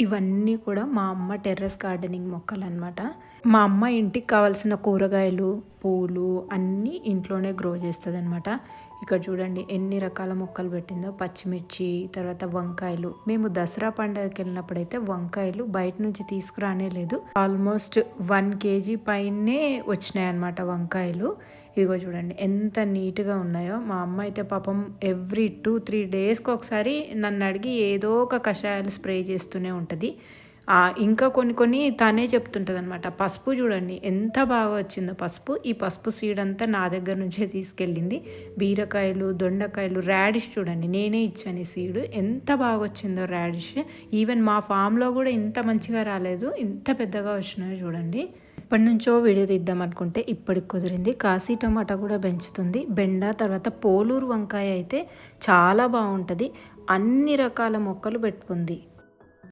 ఇవన్నీ కూడా మా అమ్మ టెర్రస్ గార్డెనింగ్ మొక్కలు అనమాట మా అమ్మ ఇంటికి కావాల్సిన కూరగాయలు పూలు అన్నీ ఇంట్లోనే గ్రో చేస్తుంది అనమాట ఇక్కడ చూడండి ఎన్ని రకాల మొక్కలు పెట్టిందో. పచ్చిమిర్చి తర్వాత వంకాయలు. మేము దసరా పండుగకి వెళ్ళినప్పుడైతే వంకాయలు బయట నుంచి తీసుకురానే లేదు. ఆల్మోస్ట్ వన్ కేజీ పైనే వచ్చినాయి అనమాట వంకాయలు. ఇదిగో చూడండి ఎంత నీట్గా ఉన్నాయో. మా అమ్మ అయితే పాపం ఎవ్రీ టూ త్రీ డేస్కి ఒకసారి నన్ను అడిగి ఏదో ఒక కషాయాలు స్ప్రే చేస్తూనే ఉంటుంది. ఇంకా కొన్ని కొన్ని తనే చెప్తుంటుంది అనమాట పసుపు చూడండి ఎంత బాగా వచ్చిందో పసుపు. ఈ పసుపు సీడ్ అంతా నా దగ్గర నుంచే తీసుకెళ్ళింది. బీరకాయలు దొండకాయలు రాడిష్ చూడండి నేనే ఇచ్చాను ఈ సీడు ఎంత బాగా వచ్చిందో రాడిష్ ఈవెన్ మా ఫామ్లో కూడా ఇంత మంచిగా రాలేదు. ఇంత పెద్దగా వచ్చినాయో చూడండి. ఇప్పటి నుంచో వీడియో తీద్దాం అనుకుంటే ఇప్పటికి కుదిరింది. కాశీ టమాటా కూడా పెంచుతుంది. బెండ తర్వాత పోలూరు వంకాయ అయితే చాలా బాగుంటుంది. అన్ని రకాల మొక్కలు పెట్టుకుంది.